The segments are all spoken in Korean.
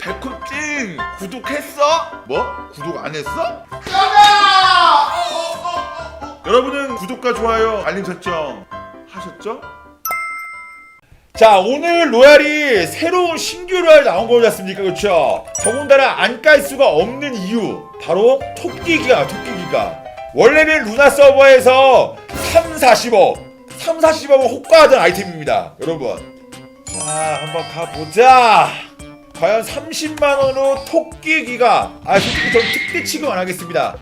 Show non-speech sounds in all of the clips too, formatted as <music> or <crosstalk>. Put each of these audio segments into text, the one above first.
백호찡 구독했어? 뭐? 구독 안 했어? 여러분은 구독과 좋아요 알림 설정 하셨죠? 자 오늘 로얄이 새로운 신규 로얄 나온 거지 않습니까 그렇죠? 더군다나 안 깔 수가 없는 이유 바로 토끼기가 토끼기가 원래는 루나 서버에서 3, 40억 3, 40억을 호가하던 아이템입니다 여러분 자 한번 가보자 과연 30만원으로 토끼기가 아 솔직히 전 특대 취급 안 하겠습니다.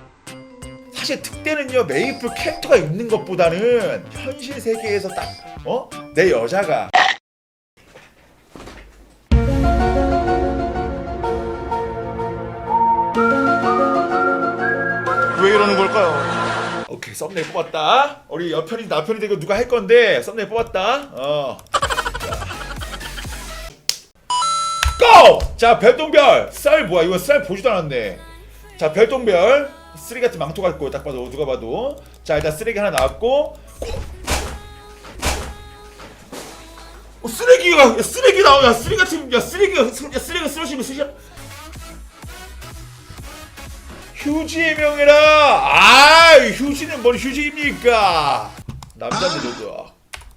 사실 특대는요 메이플 캐릭터가 있는 것보다는 현실 세계에서 딱 어? 내 여자가. 왜 이러는 걸까요? 오케이 썸네일 뽑았다. 우리 여편이 남편이 되고 누가 할 건데 썸네일 뽑았다. 어 고! 자 별똥별. 쌀 뭐야? 이거 쌀 보지도 않았네. 자 별똥별. 쓰레기 같은 망토 같고 딱 봐도 누가 봐도. 자 일단 쓰레기 하나 나왔고. 어, 쓰레기가 야, 쓰레기 나오냐? 쓰레기 같은 야 쓰레기가 쓰- 야, 쓰레기가 쓰러지면 쓰시야 휴지의 명예라. 아 휴지는 뭔 휴지입니까? 남자들도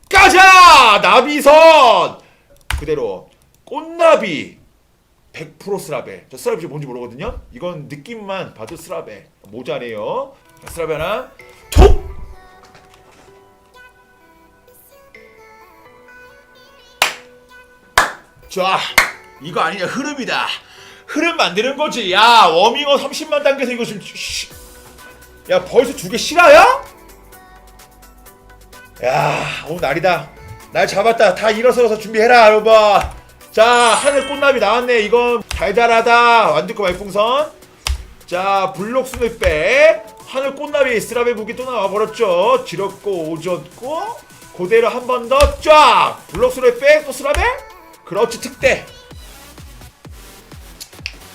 가자! 나비선! 그대로. 꽃나비 100% 스라베 저 스라베 뭔지 모르거든요 이건 느낌만 봐도 스라베 모자네요 자, 스라베 하나 톡 자, 이거 아니냐 흐름이다. 흐름 만드는 거지. 야, 워밍업 30만 단계에서 이거 지금 씨. 야, 벌써 두 개 실화야? 야, 오늘 날이다. 날 잡았다. 다 일어서서 준비해라, 여러분. 자, 하늘 꽃나비 나왔네. 이건 달달하다. 완두꺼 말풍선. 자, 블록 스냅 백. 하늘 꽃나비 스라베 무기 또 나와 버렸죠. 지렸고 오졌고 그대로 한 번 더 쫙. 블록 스냅 백또 스라베. 그렇지 특대.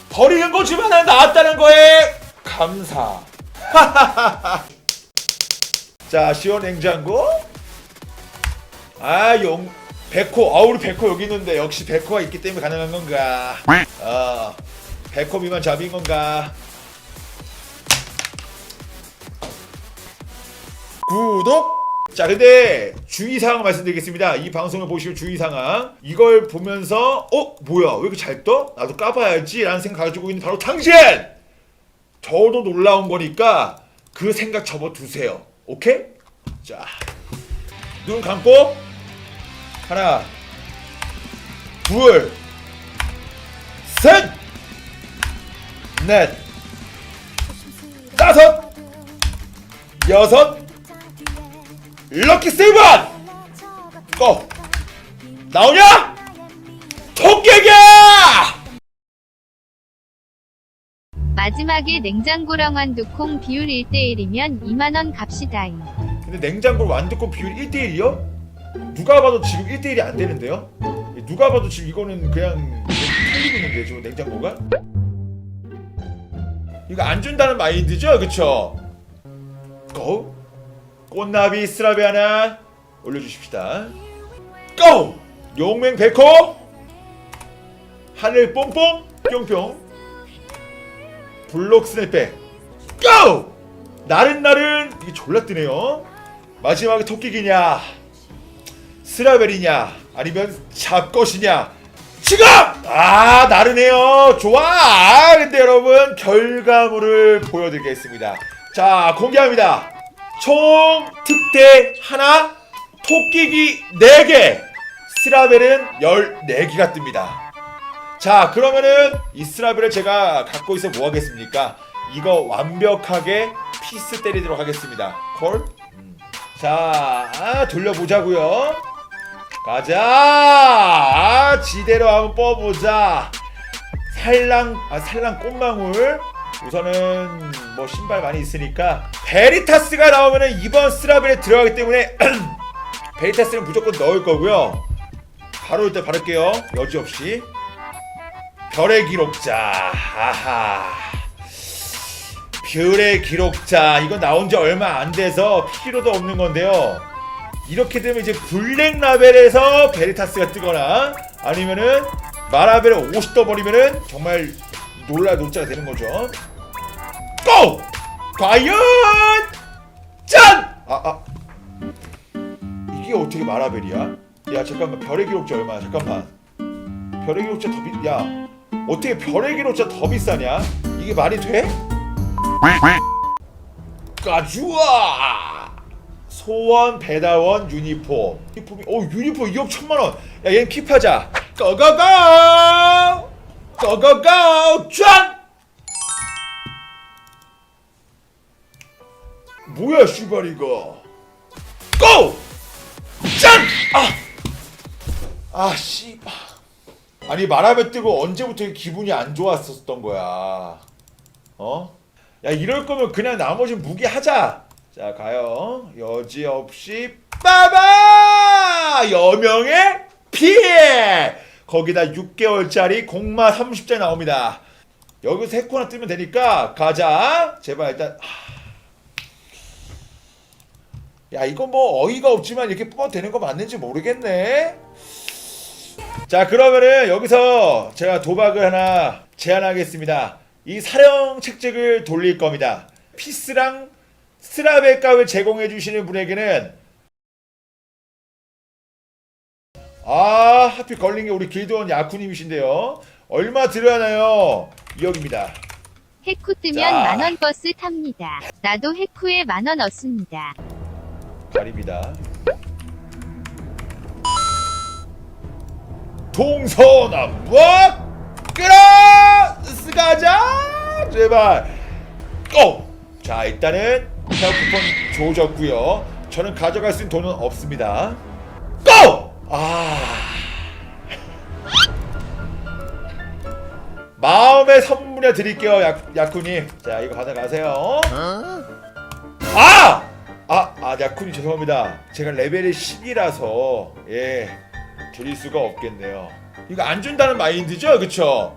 버리는 거지만 나왔다는 거에 감사. <laughs> 자 시원 냉장고. 아 용 백호. 아 우리 백호 여기 있는데 역시 백호가 있기 때문에 가능한 건가? 어 백호 미만 잡인 건가? 구독! 자, 근데 주의사항 말씀드리겠습니다. 이 방송을 보시면 주의사항. 이걸 보면서, 어? 뭐야? 왜 이렇게 잘 떠? 나도 까봐야지. 라는 생각 가지고 있는 바로 당신! 저도 놀라운 거니까 그 생각 접어두세요. 오케이? 자, 눈 감고, 하나, 둘, 셋, 넷, 다섯, 여섯, 럭키 세븐! 고! 나오냐? 토끼야! 마지막에 냉장고랑 완두콩 비율 1대1이면 2만원 값이다잉. 근데 냉장고 완두콩 비율 1대1이요? 누가 봐도 지금 1대1이 안 되는데요? 누가 봐도 지금 이거는 그냥 틀리고 있는데 저 냉장고가? 이거 안 준다는 마인드죠? 그쵸? 고! 꽃나비 스라베 하나 올려주십시다 고! 용맹 백호 하늘 뽕뽕 뿅뿅 블록 스냅백 고! 나른나른 이게 졸라 뜨네요 마지막에 토끼기냐 스라벨이냐? 아니면 잡것이냐? 지금! 아 나르네요. 좋아. 아, 근데 여러분 결과물을 보여드리겠습니다. 자 공개합니다. 총 특대 하나 토끼기 4개. 스라벨은 14개가 뜹니다. 자 그러면은 이 스라벨을 제가 갖고 있어 뭐 하겠습니까? 이거 완벽하게 피스 때리도록 하겠습니다. 콜? 음. 자 아, 돌려보자고요 가자! 아, 지대로 한번 뽑아보자. 살랑 아 살랑 꽃망울. 우선은 뭐 신발 많이 있으니까 베리타스가 나오면은 이번 스라벨에 들어가기 때문에 <clears throat> 베리타스는 무조건 넣을 거고요. 바로 일단 바를게요. 여지없이. 별의 기록자. 하하. 별의 기록자. 이거 나온 지 얼마 안 돼서 필요도 없는 건데요 이렇게 되면 이제 블랙 라벨에서 베리타스가 뜨거나 아니면은 마라벨을 50 떠버리면은 정말 놀라 놀자가 되는 거죠. 고! 과연 짠! 아 아. 이게 어떻게 마라벨이야? 야 잠깐만 별의 기록자 얼마야? 잠깐만. 별의 기록자 더 비... 야 어떻게 별의 기록자 더 비싸냐? 이게 말이 돼? 가주아 소원 배달원 유니폼 유니폼이 어 유니폼 2억 천만 원. 야 얘는 킵하자. 고고고 고고고 짠. 뭐야 씨발 이거. 고! 짠! 아! 아 씨발. 아니 말하면 뜨고 언제부터 기분이 안 좋았었던 거야. 어? 야 이럴 거면 그냥 나머지 무기 하자. 자 가요. 여지없이 빠바 여명의 피해. 거기다 6개월짜리 공마 30장 나옵니다. 여기서 세 코나 뜨면 되니까 가자. 제발 일단. 하. 야 이거 뭐 어이가 없지만 이렇게 뽑아도 되는 거 맞는지 모르겠네. 자 그러면은 여기서 제가 도박을 하나 제안하겠습니다. 이 사령 책책을 돌릴 겁니다. 피스랑 스라벨 값을 제공해 주시는 분에게는 아 하필 걸린 게 우리 길드원 야쿠님이신데요. 얼마 드려야나요? 2억입니다. 해쿠 뜨면 자. 만원 버스 탑니다. 나도 해쿠에 만원 얻습니다. 가립니다. 동서남북 끌어 스가자 제발 고! 자 일단은 헤어 쿠폰 조졌고요 저는 가져갈 수 있는 돈은 없습니다 고! 아 마음의 선물에 드릴게요 야, 야쿠님 자 이거 받아가세요 아! 아, 아, 야쿤이 죄송합니다. 제가 레벨이 10이라서 예 드릴 수가 없겠네요. 이거 안 준다는 마인드죠, 그쵸?